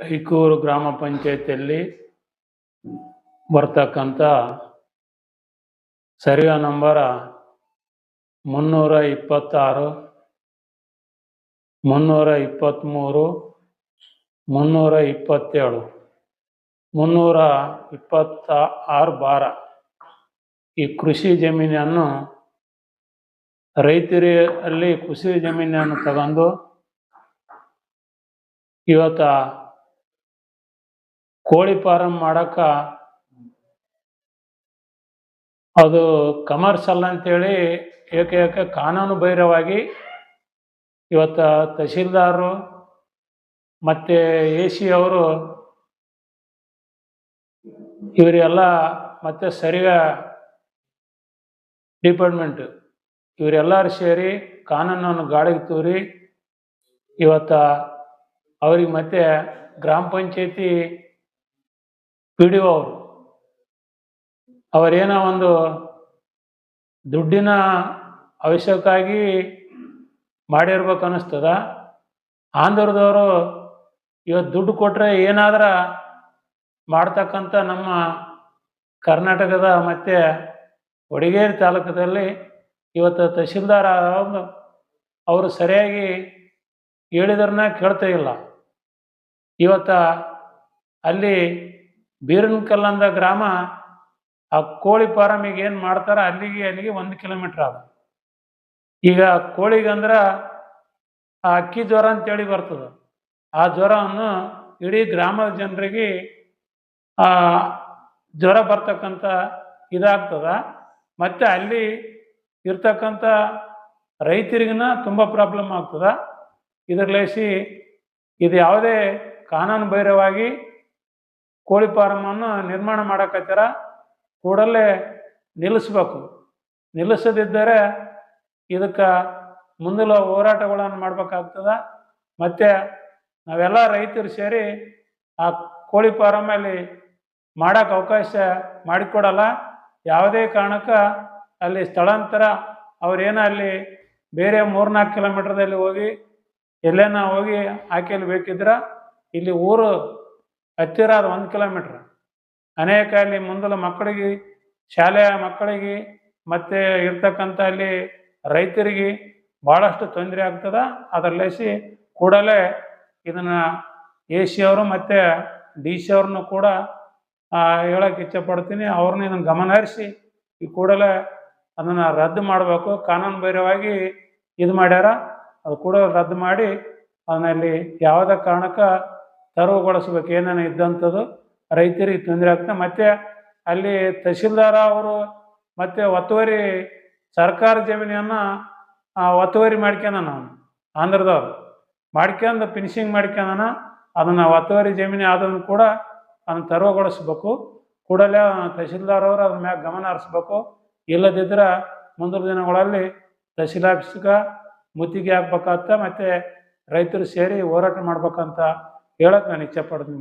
ಐಕೂರು ಗ್ರಾಮ ಪಂಚಾಯತಿಯಲ್ಲಿ ಬರ್ತಕ್ಕಂಥ ಸರ್ವೆ ನಂಬರ ಮುನ್ನೂರ ಇಪ್ಪತ್ತಾರು, ಮುನ್ನೂರ ಇಪ್ಪತ್ತ್ಮೂರು ಮುನ್ನೂರ ಇಪ್ಪತ್ತೇಳು, ಮುನ್ನೂರ ಇಪ್ಪತ್ತ ಆರು ಬಾರ ಈ ಕೃಷಿ ಜಮೀನನ್ನು ರೈತರಲ್ಲಿ ಕೃಷಿ ಜಮೀನನ್ನು ತಗೊಂಡು ಇವತ್ತ ಕೋಳಿ ಫಾರಂ ಮಾಡಕ ಅದು ಕಮರ್ಷಲ್ ಅಂತೇಳಿ ಏಕೆ ಏಕೆ ಕಾನೂನು ಭೈರವಾಗಿ ಇವತ್ತ ತಹಶೀಲ್ದಾರರು ಮತ್ತೆ ಎ ಸಿ ಅವರು ಇವರೆಲ್ಲ ಮತ್ತೆ ಸರಿಗ ಡಿಪಾರ್ಟ್ಮೆಂಟ್ ಇವರೆಲ್ಲರೂ ಸೇರಿ ಕಾನೂನನ್ನು ಗಾಳಿಗೆ ತೂರಿ ಇವತ್ತ ಅವ್ರಿಗೆ ಮತ್ತೆ ಗ್ರಾಮ ಪಂಚಾಯತಿ ಪಿ ಡಿ ಒ ಅವರು ಅವರೇನೋ ಒಂದು ದುಡ್ಡಿನ ಅವಶ್ಯಕ್ಕಾಗಿ ಮಾಡಿರ್ಬೇಕು ಅನ್ನಿಸ್ತದ. ಆಂಧ್ರದವರು ಇವತ್ತು ದುಡ್ಡು ಕೊಟ್ಟರೆ ಏನಾದರೂ ಮಾಡ್ತಕ್ಕಂಥ ನಮ್ಮ ಕರ್ನಾಟಕದ ಮತ್ತೆ ವಡಗೇರಿ ತಾಲೂಕದಲ್ಲಿ ಇವತ್ತು ತಹಶೀಲ್ದಾರ್ ಅವರು ಸರಿಯಾಗಿ ಹೇಳಿದ್ರನ್ನ ಕೇಳ್ತಾ ಇಲ್ಲ. ಇವತ್ತು ಅಲ್ಲಿ ಬೀರನ್ಕಲ್ಲಂದ ಗ್ರಾಮ, ಆ ಕೋಳಿ ಫಾರಮಿಗೆ ಏನು ಮಾಡ್ತಾರ, ಅಲ್ಲಿಗೆ ಅಲ್ಲಿಗೆ ಒಂದು ಕಿಲೋಮೀಟ್ರ್ ಆದ. ಈಗ ಕೋಳಿಗಂದ್ರ ಆ ಅಕ್ಕಿ ಜ್ವರ ಅಂತೇಳಿ ಬರ್ತದ. ಆ ಜ್ವರವನ್ನು ಇಡೀ ಗ್ರಾಮದ ಜನರಿಗೆ, ಆ, ಜ್ವರ ಬರ್ತಕ್ಕಂಥ ಇದಾಗ್ತದ. ಮತ್ತೆ ಅಲ್ಲಿ ಇರ್ತಕ್ಕಂಥ ರೈತರಿಗಿನ ತುಂಬ ಪ್ರಾಬ್ಲಮ್ ಆಗ್ತದ. ಇದರ್ಲೇಸಿ ಇದು ಯಾವುದೇ ಕಾನೂನು ಬೈರವಾಗಿ ಕೋಳಿ ಫಾರಮನ್ನು ನಿರ್ಮಾಣ ಮಾಡಕತ್ತಾರ, ಕೂಡಲೇ ನಿಲ್ಲಿಸ್ಬೇಕು. ನಿಲ್ಲಿಸದಿದ್ದರೆ ಇದಕ್ಕೆ ಮುಂದಿನ ಹೋರಾಟಗಳನ್ನು ಮಾಡಬೇಕಾಗ್ತದ. ಮತ್ತು ನಾವೆಲ್ಲ ರೈತರು ಸೇರಿ ಆ ಕೋಳಿ ಫಾರಮಲ್ಲಿ ಮಾಡೋಕೆ ಅವಕಾಶ ಮಾಡಿಕೊಡಲ್ಲ. ಯಾವುದೇ ಕಾರಣಕ್ಕೆ ಅಲ್ಲಿ ಸ್ಥಳಾಂತರ, ಅವ್ರೇನೋ ಅಲ್ಲಿ ಬೇರೆ ಮೂರ್ನಾಲ್ಕು ಕಿಲೋಮೀಟ್ರದಲ್ಲಿ ಹೋಗಿ ಎಲ್ಲೇನ ಹೋಗಿ ಹಾಕಲು ಬೇಕಿದ್ರೆ ಇಲ್ಲಿ ಊರು ಹತ್ತಿರ ಅದು ಒಂದು ಕಿಲೋಮೀಟ್ರ್. ಅನೇಕ ಅಲ್ಲಿ ಮುಂದಲ ಮಕ್ಕಳಿಗೆ, ಶಾಲೆಯ ಮಕ್ಕಳಿಗೆ, ಮತ್ತು ಇರ್ತಕ್ಕಂಥ ಅಲ್ಲಿ ರೈತರಿಗೆ ಭಾಳಷ್ಟು ತೊಂದರೆ ಆಗ್ತದೆ. ಅದರಲ್ಲೇಸಿ ಕೂಡಲೇ ಇದನ್ನು ಎ ಸಿ ಅವರು ಮತ್ತು ಡಿ ಸಿ ಅವ್ರನ್ನು ಕೂಡ ಹೇಳಕ್ಕೆ ಇಚ್ಛೆಪಡ್ತೀನಿ. ಅವ್ರನ್ನ ಇದನ್ನು ಗಮನ ಹರಿಸಿ ಈ ಕೂಡಲೇ ಅದನ್ನು ರದ್ದು ಮಾಡಬೇಕು. ಕಾನೂನು ಬೈರವಾಗಿ ಇದು ಮಾಡ್ಯಾರ. ಅದು ಕೂಡ ರದ್ದು ಮಾಡಿ ಅದನ್ನಲ್ಲಿ ಯಾವುದೇ ಕಾರಣಕ್ಕೆ ತೆರವುಗೊಳಿಸ್ಬೇಕು ಏನೇನು ಇದ್ದಂಥದ್ದು ರೈತರಿಗೆ ತೊಂದರೆ ಆಗ್ತದೆ. ಮತ್ತು ಅಲ್ಲಿ ತಹಶೀಲ್ದಾರ ಅವರು ಮತ್ತು ಒತ್ತುವರಿ ಸರ್ಕಾರ ಜಮೀನನ್ನು ಒತ್ತುವರಿ ಮಾಡ್ಕ್ಯಾನ ನಾವು, ಆಂಧ್ರದವ್ರು. ಮಾಡ್ಕೊಂಡು ಫಿನಿಶಿಂಗ್ ಮಾಡ್ಕೊಂಡನ ಅದನ್ನು ಒತ್ತುವರಿ ಜಮೀನು ಆದ್ರೂ ಕೂಡ ಅದನ್ನು ತೆರವುಗೊಳಿಸ್ಬೇಕು ಕೂಡಲೇ ತಹಶೀಲ್ದಾರ್ ಅವರು ಅದ್ರ ಮ್ಯಾಗ ಗಮನ ಹರಿಸ್ಬೇಕು. ಇಲ್ಲದಿದ್ದರೆ ಮುಂದಿನ ದಿನಗಳಲ್ಲಿ ತಹಶೀಲ್ ಮುತ್ತಿಗೆ ಹಾಕ್ಬೇಕಾಗತ್ತೆ. ಮತ್ತು ರೈತರು ಸೇರಿ ಹೋರಾಟ ಮಾಡ್ಬೇಕಂತ ಹೇಳಕ್ಕೆ ನಾನು ಇಚ್ಛೆ ಪಡ್ತೀನಿ